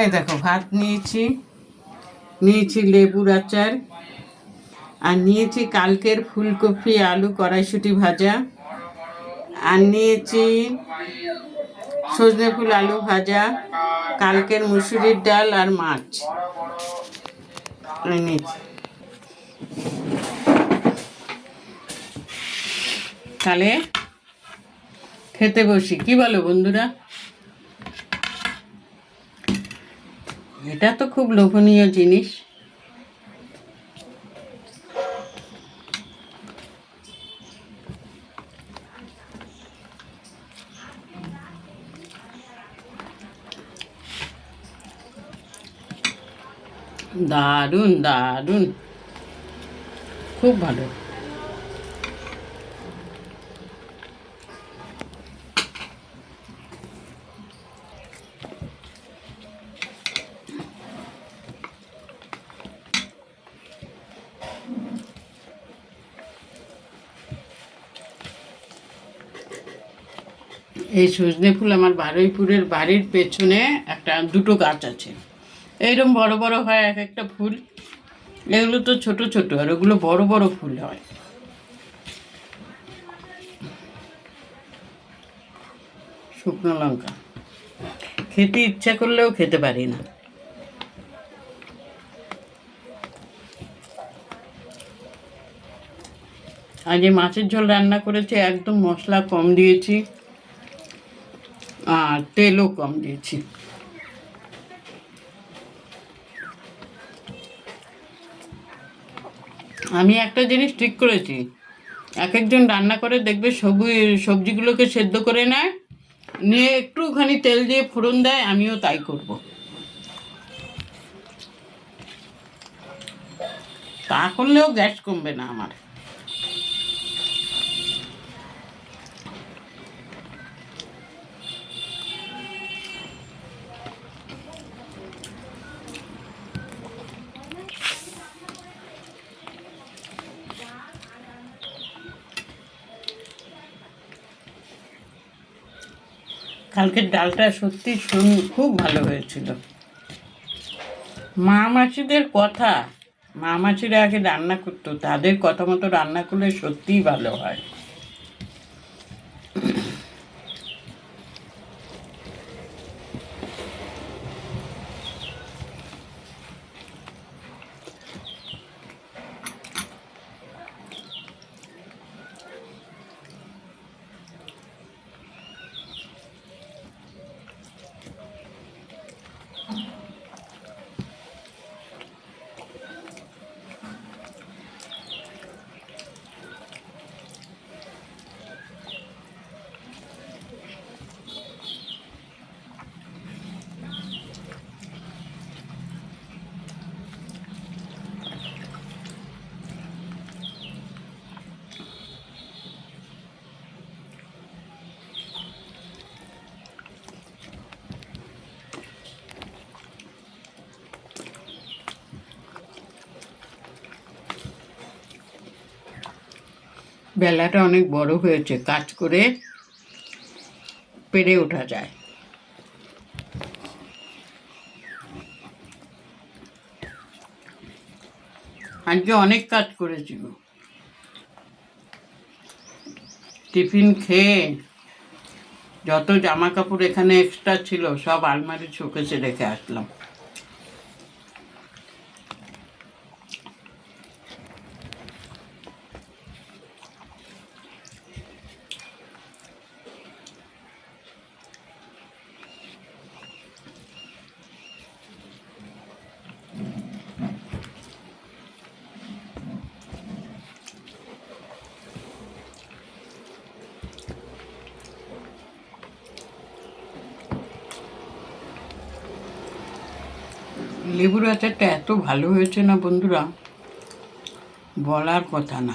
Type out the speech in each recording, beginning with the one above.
এই দেখো, ভাত নিয়েছি। নিয়েছি লেবুর আচার। আর নিয়েছি কালকের ফুলকপি আলু কড়াইশুটি ভাজা। আর নিয়েছি সজনে ফুল আলু ভাজা, কালকের মুসুরির ডাল আর মাছ। নিয়েছি। তাহলে খেতে বসি। কি বলো বন্ধুরা? এটা তো খুব লোভনীয় জিনিস। দারুণ দারুণ। খুব ভালো। এই সজনে ফুল আমার বারুইপুরের বাড়ির পেছনে একটা দুটো গাছ আছে। এইরকম বড় বড় হয় এক একটা ফুল। এগুলো তো ছোট ছোট আর ওগুলো বড় বড় ফুল হয়। শুকনো লঙ্কা। খেতে ইচ্ছা করলেও খেতে পারি না। আজ মাছের ঝোল রান্না করেছি, একদম মশলা কম দিয়েছি। আর তেলও কম দিয়েছি। আমি একটা জিনিস ঠিক করেছি। এক একজন রান্না করে দেখবে সবুজ সবজিগুলোকে সেদ্ধ করে নেয়, নিয়ে একটুখানি তেল দিয়ে ফোড়ন দেয়, আমিও তাই করব। তা করলেও গ্যাস কমবে না আমার। কালকের ডালটা সত্যি শুন- খুব ভালো হয়েছিল। মা মাসিদের কথা মা মাসিরা আগে রান্না করতো, তাদের কথা মতো রান্না করলে সত্যিই ভালো হয়। বেলাটা অনেক বড় হয়েছে, কাজ করে পেরে ওঠা যায়। আজকে অনেক কাজ করেছি গো। টিফিন খেয়ে যত জামা কাপড় এখানে এক্সট্রা ছিল, সব আলমারি শোকেসে রেখে আসলাম। লেবুর আচারটা এত ভালো হয়েছে না বন্ধুরা? বলার কথা না।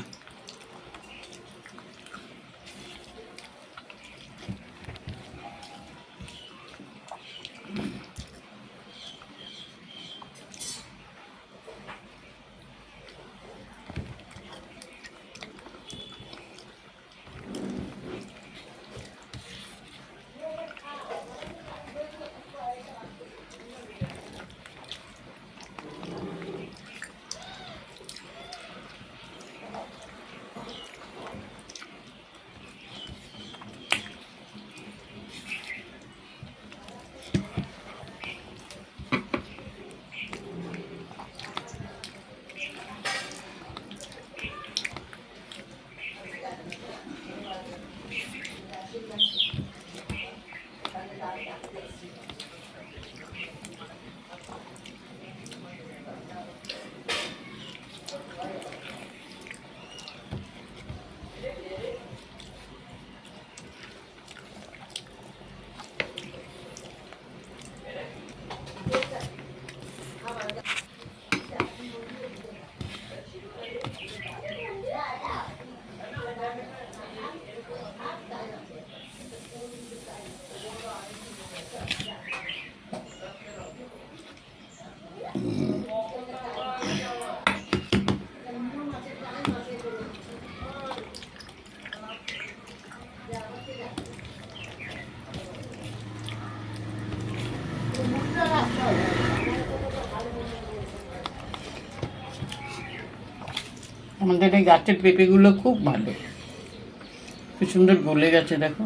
আমাদের এই গাছের পেঁপেগুলো খুব ভালো। খুব সুন্দর গলে গেছে দেখো।